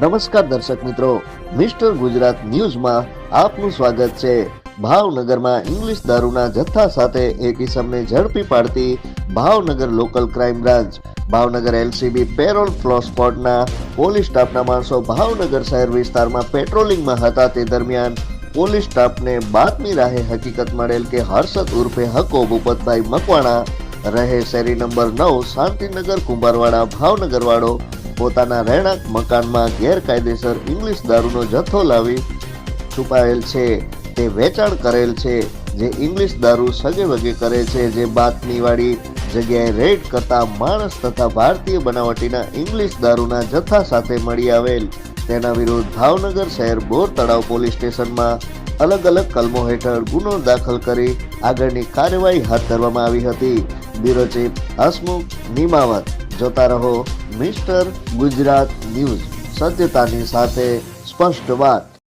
નમસ્કાર દર્શક મિત્રો, મિસ્ટર ગુજરાત ન્યૂઝમાં આપનું સ્વાગત છે. ભાવનગરમાં ઇંગ્લિશ દારૂના જથ્થા સાથે એક ઇસમને ઝડપી પાડતી Bhavnagar local crime branch. Bhavnagar LCB parole ફ્લોસ્પોટના police સ્ટાફના માણસો ભાવનગર શહેર વિસ્તારમાં પેટ્રોલિંગમાં હતા તે દરમિયાન પોલીસ સ્ટાફને બાતમી રાહે હકીકત મળેલ કે હર્ષદ ઉર્ફે હકો ભૂપતભાઈ મકવાણા રહે શેરી નંબર નવ શાંતિનગર, કુંભારવાડા ભાવનગર વાળો પોતાના રહેણાંક મકાનમાં ગેરકાયદેસર ઇંગ્લિશ દારૂનો જથ્થો લાવી છુપાયેલ છે. તે વેચાણ કરેલ છે, જે ઇંગ્લિશ દારૂ સગે વગે કરે છે, જે બાતમીવાળી જગ્યાએ રેડ કરતા માણસ તથા ભારતીય બનાવટીના ઇંગ્લિશ દારૂના જથ્થા સાથે મળી આવેલ. તેના વિરુદ્ધ ભાવનગર શહેર બોર તળાવ પોલીસ સ્ટેશનમાં અલગ અલગ કલમો હેઠળ ગુનો દાખલ કરી આગળની કાર્યવાહી હાથ ધરવામાં આવી હતી. બ્યુરો ચીફ હસમુખ નિમાવત જોતા રહો મિસ્ટર ગુજરાત ન્યૂઝ સત્યતાની સાથે સ્પષ્ટ વાત.